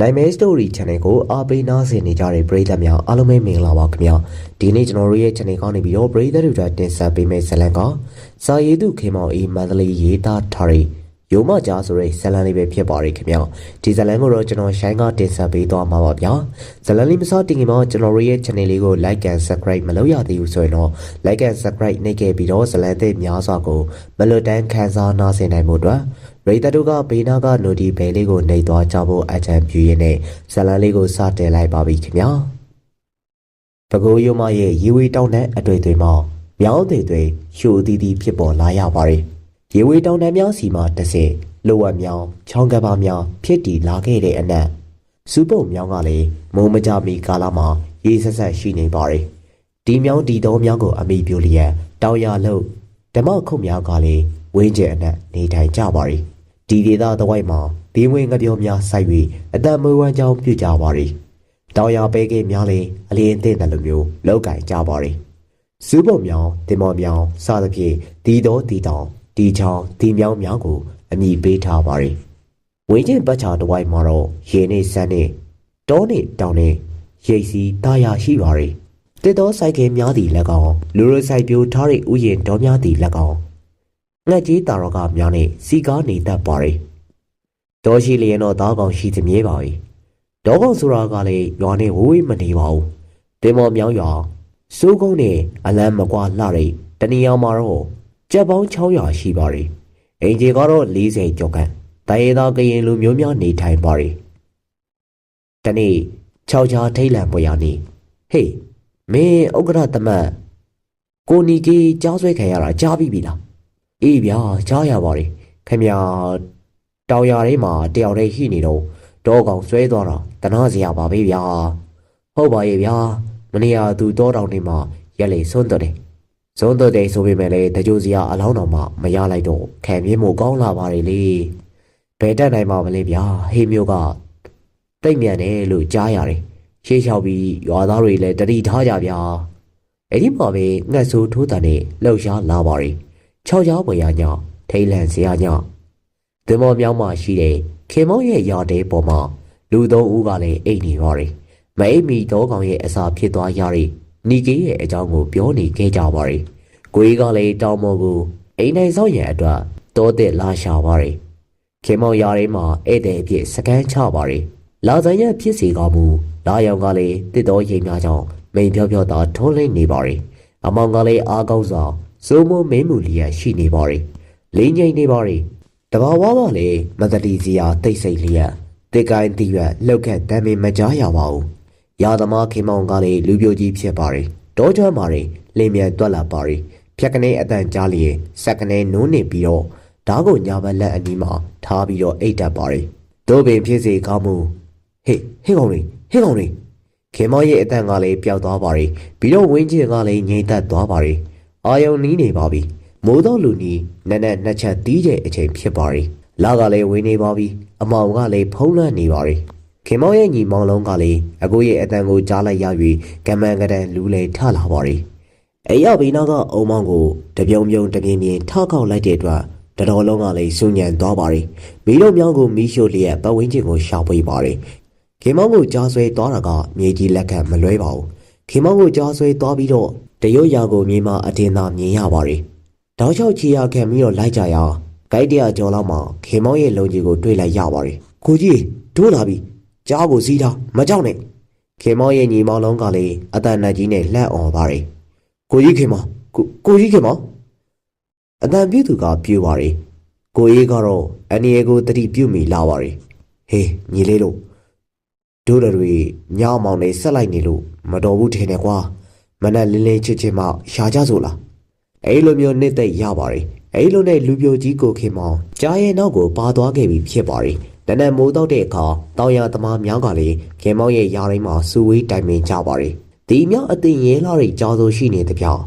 နိုင်မဲ story channel ကိုအားပေးနားဆင်နေကြတဲ့ပရိသတ်များအားလုံးပဲမင်္ဂလာပါခင်ဗျာဒီနေ့ကျွန်တော်တို့ရဲ့ channel ကောင်းနေပြီးတော့ပရိသတ်တွေအတွက်တင်ဆက်ပေးမယ့်ဇာတ်လမ်းကစာရေးသူခေမောင်အေးမန္တလေးရေးသားထားတဲ့ရုံမကြားဆိုတဲ့ဇာတ်လမ်းလေးပဲဖြစ်ပါတယ်ခင်ဗျာဒီဇာတ်လမ်းကိုတော့ကျွန်တော်ရှိုင်းကတင်ဆက်ပေးသွားမှာပါဗျာဇာတ်လမ်းလေးမစတင်ခင်မှာကျွန်တော်တို့ရဲ့ channel လေးကို like and subscribe မလုပ်ရသေးဘူးဆိုရင်တော့ like and subscribe နှိပ်ခဲ့ပြီးတော့ဇာတ်လမ်းသစ်များစွာကိုမလွတ်တမ်းခန်းစားနားဆင်နိုင်မှုအတွက် ရေတတို့ကဘေးနာကနိုဒီဘဲလေးကိုနှိပ်သွားကြဖို့အကြံပြုရင်းနဲ့ဇလန်လေးကိုစတင်လိုက်ပါပြီခင်ဗျာ။ပကိုးရုံမရဲ့ရေဝေးတောင်းတဲ့အတွေ့အကြုံမှာမြောင်းသေးသေးရှို့တီးတီးဖြစ်ပေါ်လာရပါတယ်။ရေဝေးတောင်းတန်းများစီမှာတစ်စင်လိုဝက်မြောင်းချောင်းကပ်ပါများဖြစ်တည်လာခဲ့တဲ့အနက်စူပုတ်မြောင်းကလည်းမုံမကြမီကာလမှာရေးဆက်ဆက်ရှိနေပါတယ်။ဒီမြောင်းဒီတော်မြောင်းကိုအမိပြိုလျက်တောင်ရလို့ဓမ္မခုတ်မြောင်းကလည်းဝင်းကျဲအနက်နေထိုင်ကြပါတယ်။ ဒီဒေသတစ်ဝိုက်မှာဘီးဝင်ငပြောများစိုက်၍အသက်မွေးဝမ်းကြောင်းပြုကြပါရီတောင်ရပဲကင်းများလည်းအလင်းအသင့်တယ်လို့မျိုးလောက်ကင်ကြပါရီစူးပုံမြောင်တင်မော်မြောင်စသဖြင့်ဒီတော်ဒီတောင်ဒီချောင်းဒီမြောင်များကိုအမိပေးထားပါရီဝင်းချင်းပတ်ချာတစ်ဝိုက်မှာတော့ရေနေဆန်းနေတောနေတောင်နေရိတ်စီတာယာရှိပါရီတစ်တော်စိုက်ကင်းများသည်လက်ကောင်လူရဆိုင်ပြိုထားတဲ့ဥယျင်တော်များသည်လက်ကောင် ငှက်ကြီးတာရောကများနဲ့စီကားနေတတ်ပါရီတောရှိလျင်တော့သားကောင်ရှိသည်မြဲပါ၏တောကောင်ဆိုတာကလည်းရွာနဲ့ဝေးဝေးမနေပါဘူးတင်မော်မြောင်းရွာစိုးကုန်းနဲ့အလန်းမကွာလှတဲ့တဏီယောင်မှာတော့ကြက်ပေါင်း600ရှိပါရီအင်ဂျီကတော့40ကျော်ကန်တိုင်ရသားကရင်လူမျိုးများနေထိုင်ပါရီတနေ့6ချာထိတ်လန့်ပွဲရနေဟေးမင်းဥက္ကဋ္ဌတမတ်ကိုနီကီကြားဆွဲခံရတာကြားပြီပြီလား အေးဗျာကြားရပါတယ်ခင်ဗျာတောင်ရထဲမှာတယောက်တည်းရှိနေတော့တောကောင်ဆွဲသွားတာတနာစရာပါပဲဗျာဟုတ်ပါရဲ့ဗျာမနေ့ကသူတောတောင်ထဲမှာရက်လေစွန့်တော့တယ်စွန့်တော့တယ်ဆိုပေမဲ့လည်းတကြိုစရာအလောင်းတော်မှမရလိုက်တော့ခံပြင်းမှုကောင်းလာပါတယ်လေဘယ်တက်နိုင်မှာမလဲဗျာဟေးမျိုးကတိတ်မြန်တယ်လို့ကြားရတယ်ရှေးလျှောက်ပြီးရွာသားတွေလည်းတတိထားကြဗျာအဲ့ဒီမှာပဲငှက်ဆိုးထိုးတန်နဲ့လှုပ်ရှားလာပါတယ် ခြောက်ကြားပွဲရညထိတ်လန့်စရာညသင်္ဘောမြောင်းမှရှိတဲ့ခင်မောင်ရဲ့ရာတဲပေါ်မှာလူသုံးဦးကလည်းအိတ်နေပါရီမအိတ်မီတော့ကောင်ရဲ့အစာဖြစ်သွားရတဲ့နီကေးရဲ့အကြောင်းကိုပြောနေခဲ့ကြပါရီကိုကြီးကလည်းတောင်းမောကိုအိမ်နိုင်ဆောင်ရန်အတွက်တောတဲ့လာရှာပါရီခင်မောင်ရာထဲမှာဧည့်သည်အဖြစ်စကန်ချပါရီလာဇန်ရဲ့ဖြစ်စီကမူလာရောင်ကလည်းတစ်တော်ရိမ်များကြောင့်မိန်ပြောပြောသာထုံးလိမ့်နေပါရီအမောင်ကလည်းအားကောင်းစွာ စိုးမိုးမင်းမူလျက်ရှိနေပါရီလင်းငိမ့်နေပါရီတဘာဝကလည်းမတတိစီယာတိတ်ဆိတ်လျက်တစ်ကိုင်းတီရွက်လောက်ခက်တမ်းမမကြားရပါဘူးရာသမားခင်မောင်ကလည်းလူပြိုကြီးဖြစ်ပါရီတောချမ်းပါရီလင်းမြန်တွက်လာပါရီဖြက်ကနေအတန်ကြားလျင်စက်ကနေနုံးနေပြီးတော့ဓားကိုညာဘက်လက်အနီးမှာထားပြီးတော့အိတ်တက်ပါရီတို့ပင်ဖြစ်စေကောင်းမှုဟေးဟေးကောင်လေးဟေးကောင်လေးခင်မောင်ရဲ့အတန်ကလည်းပျောက်သွားပါရီပြီးတော့ဝင်းကျင်ကလည်းငြိမ်သက်သွားပါရီ အာယုံနီးနေပါပြီမိုးတော့လူနီးနက်နက်နှစ်ချက်တီးတဲ့အချိန်ဖြစ်ပါရီလာကလည်းဝင်းနေပါပြီအမောင်ကလည်းဖုံးလွှမ်းနေပါရီခင်မောင်ရဲ့ညီမောင်လုံးကလည်းအကိုရဲ့အတန်ကိုကြားလိုက်ရ၍ကမန်ကတန်လူလေထလာပါရီအဲ့ရောက်ပြီးနောက်ကအုံမောင်ကိုတပြုံပြုံတပြင်းပြင်းထောက်ခောက်လိုက်တဲ့အတွက်တတော်လုံးကလည်းစူညံသွားပါရီမီးတို့မြောင်းကိုမီးရှို့လျက်ပတ်ဝန်းကျင်ကိုရှောက်ပေးပါရီခင်မောင်ကိုကြားဆွဲသွားတာကမြေကြီးလက်ခံမလွဲပါဘူးခင်မောင်ကိုကြားဆွဲသွားပြီးတော့ တရုတ်ရာကိုမြေမှာအထင်သာမြင်ရပါရီတောက်လျှောက်ချီရခံပြီးတော့လိုက်ကြရအောင်ဂိုက်တရာကျော်လောက်မှာခေမောင်းရဲ့လုံကြီးကိုတွေ့လိုက်ရပါရီကိုကြီးတို့လာပြီကြားကိုစီးထားမကြောက်နဲ့ခေမောင်းရဲ့ညီမောင်လုံးကလည်းအတန်နတ်ကြီးနဲ့လှက်အောင်ပါရီကိုကြီးခေမောင်းကိုကိုကြီးခေမောင်းအတန်ပြည့်သူကပြေပါရီကိုကြီးကတော့အန်ရီကိုတတိပြုတ်မိလာပါရီဟေးညီလေးတို့တို့တွေညောင်မောင်နေဆက်လိုက်နေလို့မတော်ဘူးထင်တယ်ကွာ မနက်လင်းလင်းချစ်ချစ်မှရှာကြစို့လားအဲ့လိုမျိုးနှစ်သက်ရပါတယ်အဲ့လိုနဲ့လူပြိုကြီးကိုခင်မောင်ကြားရဲ့နောက်ကိုပါသွားခဲ့ပြီဖြစ်ပါတယ်နနက်မိုးတော့တဲ့အခါတောင်ရသမားများကလည်းခင်မောင်ရဲ့ယာရင်းမှာစူဝေးတိုင်ပင်ကြပါတယ်ဒီမြောက်အတင်ရဲလာတွေကြားစိုးရှိနေတဲ့ပြောင်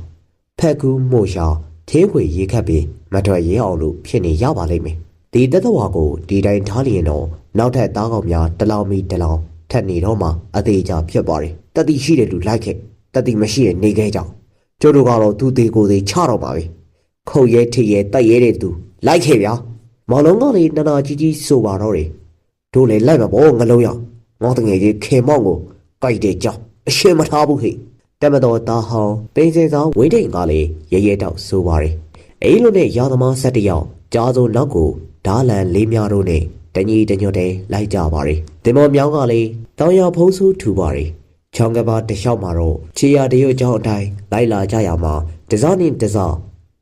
ဖက်ကူးမို့ရှာသေးခွေရေခတ်ပြီးမထွက်ရဲအောင်လို့ဖြစ်နေရပါလိမ့်မယ်ဒီတသက်ဝါကိုဒီတိုင်းထားလျင်တော့နောက်ထပ်သားကောင်များတလောင်မီတလောင်ထက်နေတော့မှအသေးချာဖြစ်ပါတယ်တတိရှိတဲ့လူလိုက်ခဲ့ တတိမရှိရဲ့နေခဲ့ကြောင်ကျို့တို့ကတော့သူသေးကိုယ်သေးချတော့ပါပဲခုတ်ရဲထိရဲတိုက်ရဲတဲ့သူလိုက်ခဲ့ဗျာမောင်လုံးကလေနနာကြီးကြီးဆိုပါတော့တယ်တို့လေလိုက်မှာပေါ့ငလုံးရငေါတငယ်ကြီးခေမောင်ကိုကြိုက်တဲ့ကြောင်းအရှင်းမထားဘူးဟိတမတော်သားဟောင်းပိန်စင်ဆောင်ဝင်းထိန်ကလည်းရဲရဲတောက်ဆိုပါရယ်အိလိုနဲ့ရာသမား၁၁ယောက်ကြားစုံနောက်ကိုဓာလန်လေးများတို့နဲ့တညီတညွတ်တဲ့လိုက်ကြပါရယ်တင်မော်မြောင်းကလည်းတောင်ရဖုံးဆူထူပါရယ် ချောင်းကပါတစ်လျှောက်မှာတော့ချီယာတရွတ်ကြောင်းအတိုင်းလိုက်လာကြရမှာတစားနဲ့တစား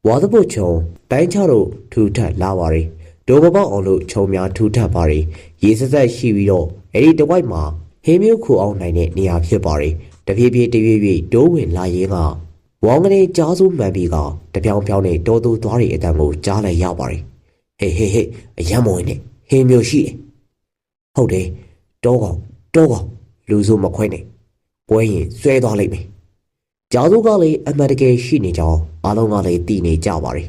ဝါသပုတ်ချုံတိုင်းချတို့ထူထပ်လာပါရယ်ဒိုဘပေါက်အောင်လို့ခြုံများထူထပ်ပါရယ်ရေစက်ဆက်ရှိပြီးတော့အဲ့ဒီတစ်ဝိုက်မှာဟင်းမျိုးခူအောင်နိုင်တဲ့နေရာဖြစ်ပါရယ်တပြေးပြေးတရွေ့ရွေ့တိုးဝင်လာရင်ကဝေါငကနေကြားစုမှန်ပြီးကတပြောင်ပြောင်နဲ့တောသူသွားတွေအတန်ကိုကြားလိုက်ရပါရယ်ဟေးဟေးဟေးအယံမဝင်နဲ့ဟင်းမျိုးရှိတယ်ဟုတ်တယ်တောကောင်တောကောင်လူစုမခွဲနဲ့ ပွဲရင်ဆွဲသွားလိမ့်မယ်ကြားစုကလည်းအမှန်တကယ်ရှိနေကြောင်းအားလုံးကလည်းသိနေကြပါရယ်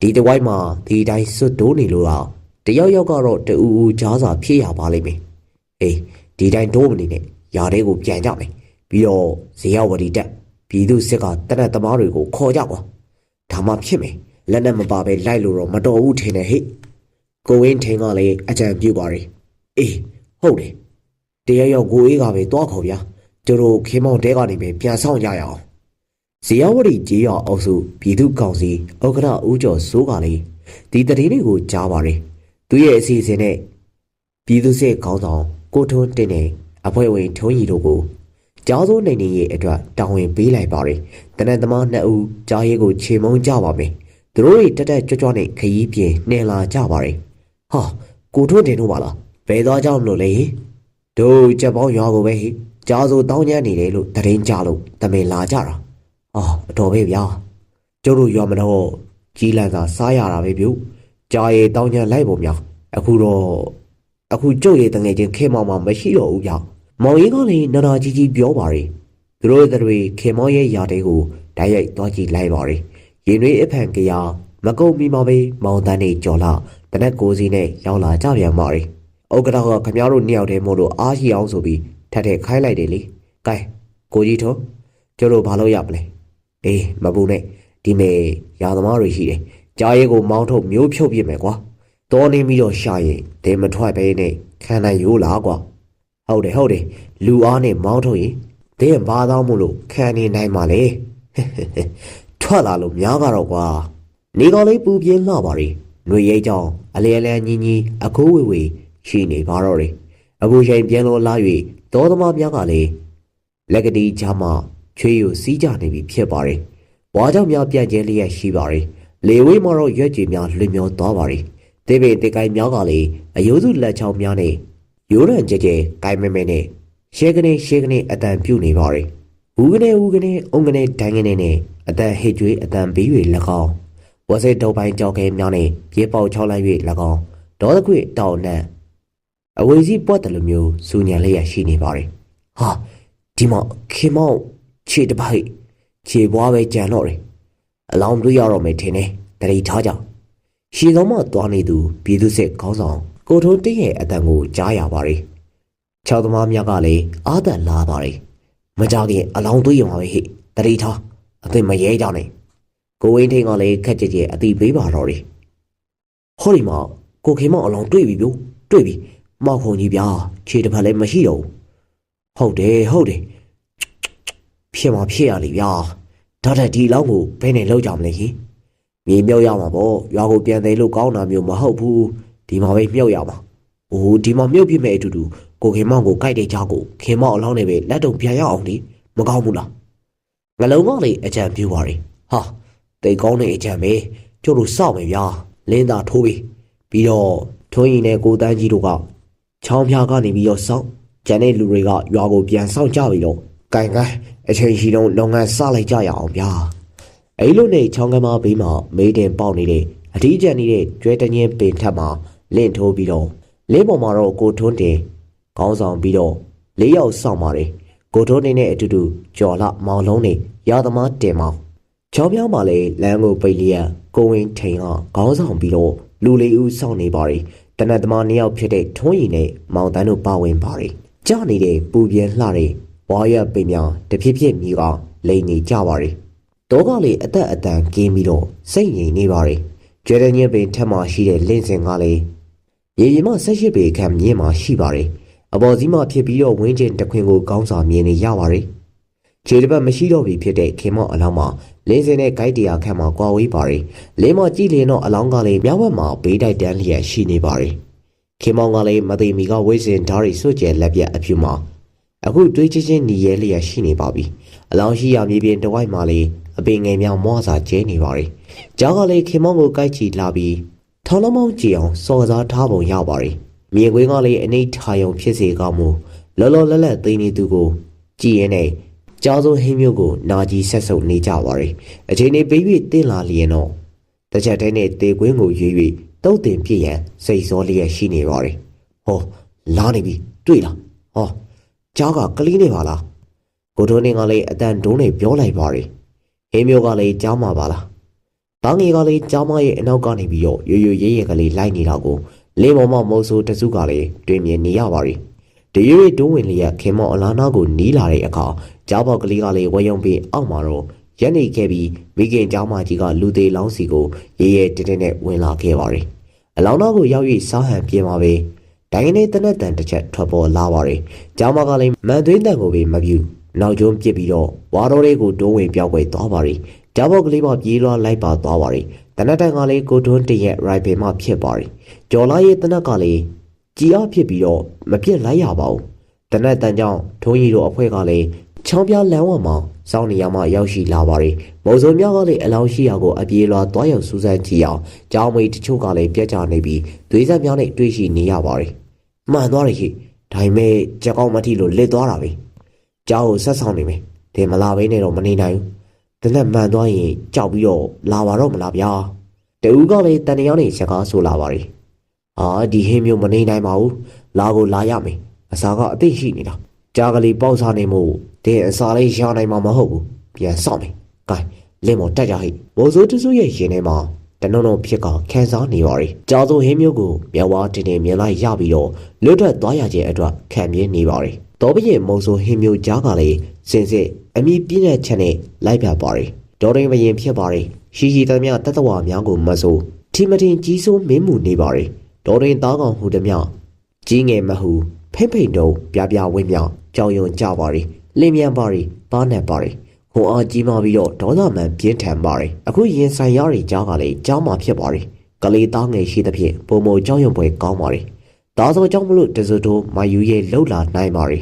ဒီတစ်ဝိုက်မှာဒီတိုင်းစွတ်တိုးနေလို့တော့တယောက်ယောက်ကတော့တူဦးကြားစာဖြစ်ရပါလိမ့်မယ်အေးဒီတိုင်းတိုးမနေနဲ့ຢာတွေကိုပြန်ကြမယ်ပြီးတော့ဇေယဝတီတက်ပြည်သူစစ်ကတနက်သမားတွေကိုခေါ်ကြကွာဒါမှဖြစ်မယ်လက်နဲ့မပါပဲလိုက်လို့တော့မတော်ဘူးထင်တယ်ဟိကိုဝင်းထင်ကလည်းအကြံပြုပါရယ်အေးဟုတ်တယ်တရရောက်ကိုအေးကပဲတွားခေါ်ဗျာ ကျတို့ခေမောင်တဲကနေပဲပြန်ဆောင်ကြရအောင်ဇေယဝတီကြီးရအောင်စုပြည်သူကောင်စီဥက္ကဋ္ဌဦးကျော်စိုးကလည်းဒီတတိတွေကိုကြားပါရယ်သူရဲ့အစီအစဉ်နဲ့ပြည်သူစစ်ခေါင်းဆောင်ကိုထွန်းတင်နေအဖွဲ့ဝင်ထုံးရီတို့ကိုကြားစိုးနိုင်နေရဲ့အတွက်တာဝန်ပေးလိုက်ပါရယ်တနက်သမားနှစ်ဦးကြားရဲကိုခြေမုံကြပါမယ်သူတို့တွေတက်တက်ကြွကြွနဲ့ခရီးပြင်နှင်လာကြပါရယ်ဟာကိုထွန်းတင်တို့ပါလားဘယ်သွားကြောင်းလို့လဲတို့ကြက်ပေါင်းရွာကိုပဲဟိ ကြားစိုးတောင်းညမ်းနေတယ်လို့တရင်ကြလို့တမင်လာကြတာအော်အတော်ပဲဗျာကျုပ်တို့ရွာမတော့ကြီးလန်စာစားရတာပဲပြုကြားရဲတောင်းညမ်းလိုက်ပုံများအခုတော့အခုကျုပ်ရဲ့တငယ်ချင်းခေမောင်မှမရှိတော့ဘူးဗျ။မောင်ကြီးကလည်းနာနာကြီးကြီးပြောပါရယ်။သူတို့တွေခေမောင်ရဲ့ယာတဲကိုဓာတ်ရိုက်သွားကြည့်လိုက်ပါရယ်။ရင်တွေအဖန်ကရမကုတ်မီမပဲမောင်တန်းနေကြော်လာတနက်ကိုစီနဲ့ရောက်လာကြပြန်ပါရယ်။ဥက္ကဋ္ဌကခမရတို့နှစ်ယောက်တည်းမို့လို့အားရှိအောင်ဆိုပြီး ထက်ထက်ခိုင်းလိုက်တယ်လေ။ကဲကိုကြီးထုံးကျုပ်တို့ဘာလို့ရမလဲ။အေးမပူနဲ့ဒီမေရာသမားတွေရှိတယ်။ကြားရဲကိုမောင်းထုတ်မျိုးဖြုတ်ပြစ်မယ်ကွာ။တော်နေပြီးတော့ရှာရင်ဒဲမထွက်ပဲနဲ့ခံနိုင်ရိုးလားကွာဟုတ်တယ်ဟုတ်တယ်လူအားနဲ့မောင်းထုတ်ရင်ဒဲဘာသောမို့လို့ခံနေနိုင်ပါလေထွက်လာလို့များကတော့ကွာနေတော်လေးပူပြင်းလှပါရီຫນွေရိတ်ကြောင်အလဲအလဲညီညီအခိုးဝေဝေရှိနေပါတော့တယ်အခုချိန်ပြန်လို့လာ၍ တောသမားများကလည်းလက်ကတိချာမှချွေးယူစီးကြနေပြီဖြစ်ပါတယ်ဘွားကြောင့်များပြန့်ကျဲလျက်ရှိပါတယ်လေဝေးမှာတော့ရွက်ကြည်များလွင်မျောသွားပါတယ်တေပင်တေကိုင်များကလည်းအယိုးစုလက်ချောင်းများနဲ့ရိုးရံကြဲကြဲကိုင်မဲမဲနဲ့ရှဲကနေရှဲကနေအတန်ပြုတ်နေပါရဲ့။ဦးကနေဦးကနေအုံကနေဒိုင်းကနေနဲ့အတန်ဟစ်ကြွေးအတန်ဘေး၍၎င်းဝါစိတ်တော့ပိုင်းကြောက်ခဲများနဲ့ပြေပေါက်ချောင်းလိုက်၍၎င်းဒေါသခွေတောက်နှံ့ အဝေစီပွက်တယ်လို့မျိုးစူညံလေးရရှိနေပါရဲ့။ဟာဒီမောင်ခေမောင်ခြေတစ်ပိုက်ခြေပွားပဲကြံတော့တယ်။အလောင်းတွေ့ရတော့မယ်ထင်တယ်။တတိထားကြ။ရှီတော်မှသွားနေသူပြည်သူစစ်ခေါင်းဆောင်ကိုထုံးတည့်ရဲ့အတန်ကိုကြားရပါတယ်။ခြောက်သမားများကလည်းအာသက်လာပါတယ်။မကြခင်အလောင်းသွေးရမှာပဲဟိတတိထားအသိမရဲကြနဲ့။ကိုဝင်းထင်းကလည်းခက်ကြဲကြဲအတိပေးပါတော့တယ်။ဟောဒီမှာကိုခင်မအလောင်းတွေ့ပြီဗျို့တွေ့ပြီ မောက်ခုံကြီးဗျာခြေတစ်ဖက်လည်းမရှိတော့ဘူး။ဟုတ်တယ်ဟုတ်တယ်ဖြစ်မှာဖြစ်ရလေဗျာဒါတက်ဒီလောင်းကိုဘယ်နဲ့လောက်ကြမလဲဟင်မြေမြုပ်ရမှာပေါ့ရွာကိုပြန်သေးလို့ကောင်းတာမျိုးမဟုတ်ဘူးဒီမှာပဲမြုပ်ရမှာအိုးဒီမှာမြုပ်ပြမဲ့အတူတူကိုခင်မောင်ကိုကြိုက်တဲ့ချောက်ကိုခင်မောင်အလောင်းနဲ့ပဲလက်တုံပြန်ရအောင်လေမကောင်းဘူးလားငလုံးကောင်းလေးအကြံပြူပါရီဟာတိတ်ကောင်းတဲ့အကြံပဲကျုပ်တို့စောက်မယ်ဗျာလင်းသာထိုးပြီးပြီးတော့ထွန်းရင်နဲ့ကိုတန်းကြီးတို့က ချောင်းဖြာကနေပြီးတော့စောင့်ကျန်တဲ့လူတွေကရွာကိုပြန်စောင့်ကြပြီတော့ကင်ကိုင်အချိန်ရှိတော့လုပ်ငန်းစလိုက်ကြရအောင်ဗျာအဲ့လိုနဲ့ချောင်းကမ်းမဘေးမှာမေးတင်ပေါက်နေတဲ့အထီးကျန်နေတဲ့ကျွဲတငင်းပင်ထက်မှာလင့်ထိုးပြီးတော့လင်းပေါ်မှာတော့ကိုထွန်းတင်ခေါင်းဆောင်ပြီးတော့လေးယောက်ဆောင်ပါတယ်ကိုထွန်းတင်နဲ့အတူတူကြော်လာမောင်လုံးနဲ့ရာသမားတင်မောင်ချောင်းပြောင်းမှာလဲလမ်းကိုပိတ်လျက်ကိုဝင်းထိန်ကခေါင်းဆောင်ပြီးတော့လူလေးဦးဆောင်နေပါတယ် တနတ်သမားနှစ်ယောက်ဖြစ်တဲ့ထွန်းရီနဲ့မောင်တန်းတို့ပါဝင်ပါတယ်ကြနေတဲ့ပူပြင်းလှတဲ့ဘွားရပိန်မြောင်တဖြည်းဖြည်းမြည်ကလိန်နေကြပါတယ်တောကလေးအသက်အတန်ကင်းပြီးတော့စိတ်ငြိမ်နေပါလေကျွဲတဲ့ညက်ပင်ထက်မှရှိတဲ့လင့်စင်ကလေးရေရီမ၁၈ပေခန့်မြင့်မှရှိပါတယ်အပေါ်စီးမှဖြစ်ပြီးတော့ဝင်းကျင်တစ်ခွင်ကိုကောင်းစွာမြင်နေရပါတယ် ခြေတစ်ပတ်မရှိတော့ပြီဖြစ်တဲ့ခင်မော့အလောင်းမှာလင်းစင်တဲ့ဂိုက်တရားခန့်မှာကွာဝေးပါတယ်လင်းမကြည့်လင်းတော့အလောင်းကလည်းမြောက်ဘက်မှာဘေးတိုက်တန်းလျက်ရှိနေပါတယ်ခင်မောင်ကလည်းမသိမီကဝိစင်ဓာတ်ရီစွတ်ကျဲလက်ပြအဖြူမှာအခုတွေးချင်းချင်းညီရဲလျက်ရှိနေပါပြီအလောင်းရှိရမြေပြင်တစ်ဝိုက်မှာလည်းအပင်ငယ်များမောစာကျဲနေပါတယ်ကြားကလည်းခင်မောင်ကိုကြိုက်ချီလာပြီးထောင်လုံးမောင်းကြည့်အောင်စော်စားထားပုံရပါတယ်။မြင်ကွင်းကလည်းအနိဋ္ဌာယုံဖြစ်စေကောင်းမှုလောလောလတ်လတ်သိနေသူကိုကြည်ရင်နဲ့ ကြားစိုးဟင်းမျိုးကိုနာကြီးဆက်ဆုပ်နေကြပါတယ်။အချိန်လေးပြီးပြီးတင့်လာလျင်တော့တစ်ချက်တည်းနဲ့တေကွင်းကိုရွေ၍တုတ်တင်ပြည့်ရန်စိတ်စောလျက်ရှိနေပါတယ်။ဟောလာနေပြီတွေ့လား။ဟောကြားကကလေးနေပါလား။ကိုထိုးနေကလည်းအတန်ဒုံးနဲ့ပြောလိုက်ပါတယ်။ဟင်းမျိုးကလည်းကြားမှာပါလား။ဘာငယ်ကလေးကြားမရဲ့အနောက်ကနေပြီးတော့ရွရွရဲရဲကလေးလိုက်နေတာကိုလေမောင်မမိုးဆိုးတစုကလည်းတွေ့မြင်နေရပါပြီ။တရွေ့တွန်းဝင်လျက်ခင်မောင်အလားနာကိုနီးလာတဲ့အခါ ကြားပေါက်ကလေးကလည်းဝယုံပြီးအောက်မှာတော့ရက်နေခဲ့ပြီးမိခင်ကြားမကြီးကလူသေးလောင်းစီကိုရဲရဲတင်းတင်းနဲ့ဝင်လာခဲ့ပါပြီ။အလောင်းနာကိုရောက်၍စားဟန်ပြေမှာပဲ။ဒိုင်းနေတနက်တန်တစ်ချက်ထွက်ပေါ်လာပါပြီ။ကြားမကလည်းမန်သွင်းတန်ကိုပဲမပြူနောက်ကျုံးပြစ်ပြီးတော့ဝါတော်လေးကိုတွန်းဝင်ပြောက်ွယ်သွားပါပြီ။ကြားပေါက်ကလေးမှပြေးလွှားလိုက်ပါသွားပါပြီ။တနက်တန်ကလည်းကိုတွန်းတရဲ့ရိုင်ဖယ်မှဖြစ်ပါပြီ။ကျော်လာရဲ့တနက်ကလည်းကြီးအားဖြစ်ပြီးတော့မပြစ်လိုက်ရပါဘူး။တနက်တန်ကြောင့်ထုံးရီတို့အဖွဲ့ကလည်း ချောင်းပြလမ်းဝမှာစောင်းနေရမှရောက်ရှိလာပါပြီ။မုံစုံမြောက်ကလည်းအလောင်းရှိရာကိုအပြေးလွှားသွားရောက်စူးစမ်းကြည့်အောင်ကြောင်းမိတ်တချို့ကလည်းပြက်ကြနေပြီးသွေးဆက်များနဲ့တွေ့ရှိနေရပါပြီ။မှန်သွားတယ်ခေဒါပေမဲ့ကြောက်ကောက်မထီလို့လစ်သွားတာပဲ။ကြောက်ကိုဆက်ဆောင်နေမယ်။ဒီမလာဘဲနဲ့တော့မနေနိုင်ဘူး။တနက်မှန်သွားရင်ကြောက်ပြီးတော့လာပါတော့မလားဗျာ။တူကလည်းတန်တရားနဲ့စကားဆိုလာပါပြီ။အာဒီဟင်းမျိုးမနေနိုင်ပါဘူး။လာကိုလာရမယ်။အစာကအသိရှိနေတာ။ ကြားကလေးပေါက်စားနေမှုတဲ့အစာလေးရနိုင်မှာမဟုတ်ဘူး။ပြန်စောင့်မယ်။ကဲလင်းမော်တက်ကြဟိ။မိုးစိုးတစိုးရဲ့ရင်ထဲမှာတနုံနုံဖြစ်ကခန်းစားနေပါရီ။ကြားစိုးဟင်းမျိုးကိုမြဝါတင်တင်မြင်လိုက်ရပြီးတော့လွတ်ထွက်သွားရခြင်းအတွက်ခံပြင်းနေပါရီ။တော်ပြည့်မုံစိုးဟင်းမျိုးကြားကလေးစင်စစ်အမိပြည့်တဲ့ချက်နဲ့လိုက်ပြပါရီ။ဒေါ်ရင်ဘရင်ဖြစ်ပါရီ။ရှိရှိသမျှတတဝါများကိုမဆိုးထီမတင်ကြီးစိုးမင်းမှုနေပါရီ။ဒေါ်ရင်သားကောင်ဟူသည်မြကြီးငယ်မဟုဖိမ့်ဖိန်တုံပြပြဝင်းမြောင် ကြောင်ယုံကြပါရီလင်းမြန်ပါရီပါနဲ့ပါရီဟိုအားကြီးမှပြီးတော့ဒေါသမှန်ပြင်းထန်ပါရီအခုရင်ဆိုင်ရတွေကြားကလေးကြားမှာဖြစ်ပါရီကလေးသားငယ်ရှိသဖြင့်ပုံမကြောင်ယုံပွဲကောင်းပါရီဒါဆိုကြောင့်မလို့တစုတိုမယူရဲ့လှုပ်လာနိုင်ပါရီ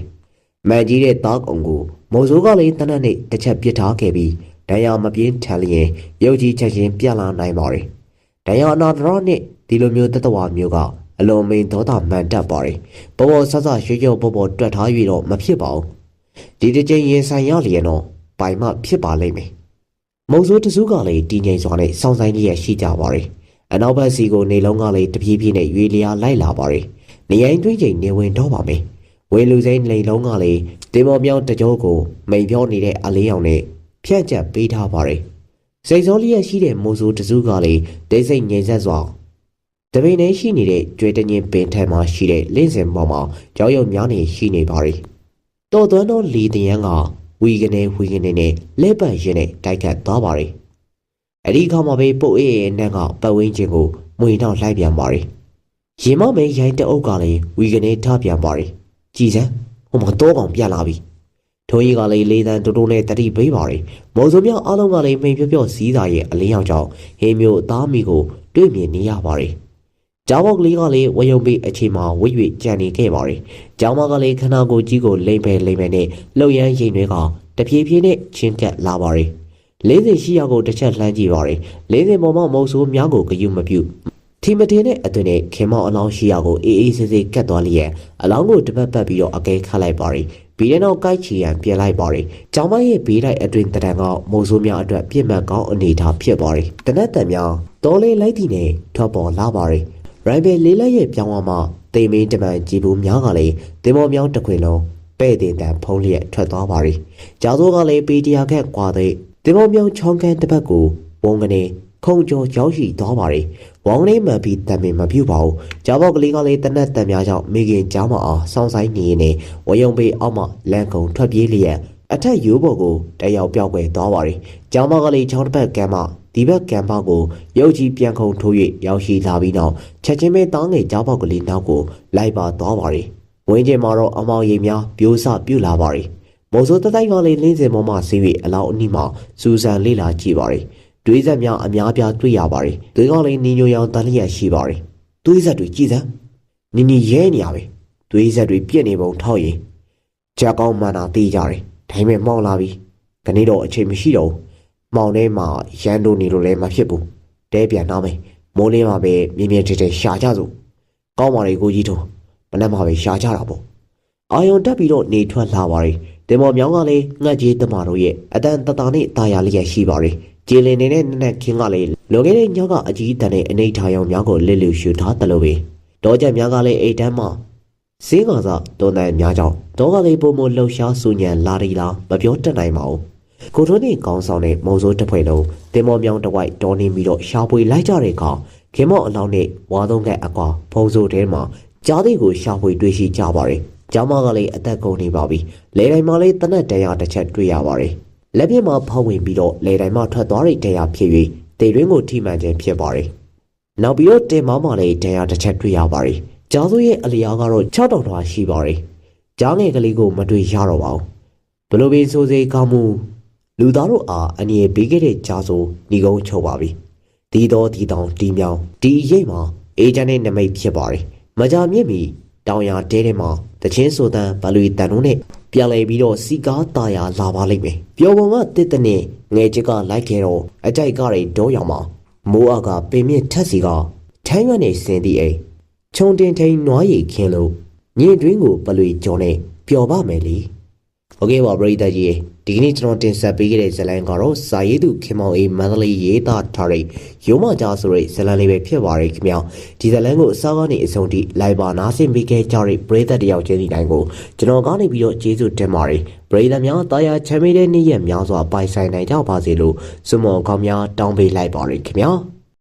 မန်ကြီးတဲ့သားကောင်ကိုမော်စိုးကလေးတနက်နေ့တစ်ချက်ပစ်ထားခဲ့ပြီးဒဏ်ရာမပြင်းထန်လျင်ရုပ်ကြီးချက်ချင်းပြက်လာနိုင်ပါရီဒဏ်ရာအနာတရနဲ့ဒီလိုမျိုးတတဝါမျိုးက အလွန်မိန်ဒေါသမန်တက်ပါရီပေါ်ပေါ်ဆဆရွှေရွှေပေါ်ပေါ်တွက်ထား၍တော့မဖြစ်ပါဘူးဒီတစ်ချိန်ရင်ဆိုင်ရလျင်တော့ပိုင်မှဖြစ်ပါလိမ့်မယ်မုံစိုးတစုကလည်းတည်ငြိမ်စွာနဲ့စောင့်ဆိုင်လျက်ရှိကြပါရီအနောက်ဘက်စီကိုနေလုံးကလည်းတပြေးပြေးနဲ့ရွေလျာလိုက်လာပါရီနေရင်တွင်းချိန်နေဝင်တော့ပါမယ်ဝေလူစိမ်းလိန်လုံးကလည်းတင်မော်မြောင်းတကြောကိုမိန်ပြောနေတဲ့အလေးရောင်နဲ့ဖြန့်ချက်ပေးထားပါရီစိတ်စောလျက်ရှိတဲ့မိုးစိုးတစုကလည်းတိတ်ဆိတ်ငြိမ်ဆက်စွာ တပိန်နေရှိနေတဲ့ကျွဲတငင်းပင်ထက်မှာရှိတဲ့လင်းစင်ပေါ်မှာကြောက်ရွံ့များနေရှိနေပါရီတော်သွန်းသောလီတရန်ကဝီကနေဝီကနေနဲ့လက်ပတ်ရင်နဲ့တိုက်ခတ်သွားပါရီအဲ့ဒီခါမှာပဲပုတ်အေးရဲ့နန်းကပတ်ဝန်းကျင်ကိုမွေနောက်လိုက်ပြန်ပါရီရင်မမဲရိုင်းတအုပ်ကလည်းဝီကနေထပြန်ပါရီကြည်စမ်းဟိုမှာတော့ကောင်ပြလာပြီထုံးကြီးကလည်းလေးတန်းတူတူနဲ့တတိပေးပါရီမော်စုံမြောက်အားလုံးကလည်းမိန်ပြော့ပြော့စီးသားရဲ့အလင်းရောက်ကြောင်းဟင်းမျိုးအသားမီကိုတွေ့မြင်နေရပါရီ ကျောင်းပေါက်ကလေးကလည်းဝယုံပြီးအချိန်မှာဝိ၍ကြံနေခဲ့ပါရီကျောင်းမကလည်းခနာကိုကြီးကိုလိမ့်ပဲလိမ့်ပဲနဲ့လှုပ်ရမ်းရင်တွေကတဖြည်းဖြည်းနဲ့ချင်းကပ်လာပါရီလေးစင်ရှိရကိုတစ်ချက်လှမ်းကြည့်ပါရီလေးစင်ပေါ်မှာမုံဆိုးများကိုဂယုမပြုထီမတင်တဲ့အသွင်နဲ့ခင်မောင်အလောင်းရှိရကိုအေးအေးဆေးဆေးကတ်သွားလျက်အလောင်းကိုတပတ်ပတ်ပြီးတော့အကဲခတ်လိုက်ပါရီဘီတဲ့နောက်ကိုက်ချီရန်ပြင်လိုက်ပါရီကျောင်းမရဲ့ဘေးတိုက်အတွင်တရံကမုံဆိုးများအတွက်ပြစ်မှတ်ကောင်းအနေထားဖြစ်ပါရီတနက်တန်များတော်လေးလိုက်တီနဲ့ထွက်ပေါ်လာပါရီ ရိုင်ဘယ်လေးလက်ရဲ့ပြောင်းသွားမှတိမ်မင်းတမန်ကြည်ဘူးများကလည်းတင်မော်မြောင်းတစ်ခွင်လုံးပဲ့တင်တန်ဖုံးလျက်ထွက်သွားပါရီကျောင်းစိုးကလည်းပေတရာခန့်ကွာတဲ့တင်မော်မြောင်းချောင်းခန်းတစ်ပတ်ကိုဝုံကနေခုံကျော်ရောက်ရှိသွားပါရီဝေါင်းလေးမှန်ပြီးတံပင်မပြုတ်ပါဘူးကျောင်းပေါက်ကလေးကလည်းတနက်တန်များကြောင့်မိခင်ကျောင်းမအောင်စောင်းဆိုင်နေနေဝယုံပေအောက်မှလန်ကုံထွက်ပြေးလျက်အထက်ရိုးပေါ်ကိုတယောက်ပြောက်ွယ်သွားပါရီကျောင်းမကလေးချောင်းတစ်ပတ်ကမ်းမှ ဒီဘက်ကမ်းပါကိုရုပ်ကြီးပြန်ခုန်ထိုး၍ရောက်ရှိလာပြီးနောက်ချက်ချင်းပဲတောင်းငယ်ကျောင်းပေါက်ကလေးနောက်ကိုလိုက်ပါသွားပါရီဝဝင်းကျင်မှာတော့အမောင်ရိပ်များပြိုးစပြုတ်လာပါရီမော်ဆိုတတိုက်ကလေးလင်းစင်ပေါ်မှဆေး၍အလောင်းအနီးမှာစူဇန်လေးလာကြည့်ပါရီတွေးဆက်များအများပြားတွေ့ရပါရီတွေကလေးနီညိုရောင်တန်လျက်ရှိပါရီတွေးဆက်တွေကြည်စမ်းနီနီရဲနေရပဲတွေးဆက်တွေပြက်နေပုံထောက်ရင်ချက်ကောင်းမှန်တာသိကြတယ်ဒါပေမဲ့မောင်းလာပြီခဏတော့အချိန်မရှိတော့ဘူး မောင်ထဲမှာရန်တို့နေလို့လည်းမဖြစ်ဘူးတဲပြန်တော့မယ်မိုးလေးမှာပဲမြင်းမြင်းတဲတဲရှာကြစို့ကောင်းပါလေကိုကြီးထုံးမနက်မှာပဲရှာကြတာပေါ့အာယုံတက်ပြီးတော့နေထွက်လာပါရီတင်မော်မြောင်းကလည်းငှက်ကြီးတမတို့ရဲ့အတန်တတနဲ့တာယာလျက်ရှိပါရီဂျေလင်နေတဲ့နက်နက်ခင်းကလည်းလွန်ခဲ့တဲ့ညောက်ကအကြီးတန်းနဲ့အနေထားရောင်များကိုလစ်လျူရှူထားတယ်လို့ပဲတောချက်များကလည်းအိတ်တန်းမှာစင်းကစားတွန်တန်များကြောင့်တောကလေးပုံမလှုပ်ရှားဆူညံလာရီလာမပြောတတ်နိုင်ပါဘူး ကိုထွန်းနေကောင်းဆောင်တဲ့မုံစိုးတစ်ဖွဲ့လုံးတင်မော်မြောင်းတစ်ဝိုက်တော်နေပြီးတော့ရှာပွေလိုက်ကြတဲ့အခါခင်မော့အလောင်းနဲ့ဝါသုံးကအကွာဖုံစိုးထဲမှာကြားသေးကိုရှာဖွေတွေ့ရှိကြပါရီ။ကျောင်းမကလည်းအသက်ကုန်နေပါပြီ။လေတိုင်းမှာလည်းတနက်တရာတစ်ချက်တွေ့ရပါတယ်။လက်ပြမှာဖောက်ဝင်ပြီးတော့လေတိုင်းမှာထွက်သွားတဲ့တရားဖြစ်၍တေရင်းကိုထိမှန်ခြင်းဖြစ်ပါတယ်။နောက်ပြီးတော့တင်မောင်းမှာလည်းတရားတစ်ချက်တွေ့ရပါတယ်။ကျောင်းစုရဲ့အလျားကတော့6တောင်ထွားရှိပါတယ်။ကျောင်းငယ်ကလေးကိုမတွေ့ရတော့ပါဘူး။ဘလိုပင်ဆိုစေကောင်းမှု လူသားတို့အားအနေရပေးခဲ့တဲ့ကြားစုညီကုန်းချုပ်ပါပြီ။ဒီတော့ဒီတောင်တီမြောင်ဒီရိပ်မှာအေဂျင့်နဲ့နမိတ်ဖြစ်ပါတယ်။မကြမြင့်မီ တောင်ရတဲထဲမှာတချင်းဆိုတန်ဘလူတန်တို့နဲ့ပြန်လဲပြီးတော့စီကားตาရလာပါလိမ့်မယ်ပျော်ပုံကတစ်တနဲ့ငယ်ချစ်ကလိုက်ခဲ့တော့အကြိုက်ကတွေတောရောင်မှာမိုးအကပင်မြင့်ထက်စီကထိုင်းရွက်နေစင်သည့်အိမ်ခြုံတင်ထိန်နွားရည်ခင်းလို့ညင်တွင်းကိုဘလူကြော်နဲ့ပျော်ပါမယ်လေโอเคပါပရိသတ်ကြီး ဒီကနေ့ကျွန်တော်တင်ဆက်ပေးခဲ့တဲ့ဇာတ်လမ်းကတော့စာရေးသူခင်မောင်အေးမန္တလေးရေးသားထားတဲ့ရုံးမကြားဆိုတဲ့ဇာတ်လမ်းလေးပဲဖြစ်ပါတယ်ခင်ဗျာဒီဇာတ်လမ်းကိုအစားကနေအဆုံးထိလိုက်ပါနားဆင်ပေးခဲ့ကြတဲ့ပရိသတ်တယောက်ချင်းဒီတိုင်းကိုကျွန်တော်ကနေပြီးတော့ကျေးဇူးတင်ပါတယ်ပရိသတ်များတာယာချမ်းမြေတဲ့နေ့ရက်များစွာပိုင်ဆိုင်နိုင်ကြပါစေလို့စွမော်ကောင်းများတောင်းပေးလိုက်ပါတယ်ခင်ဗျာ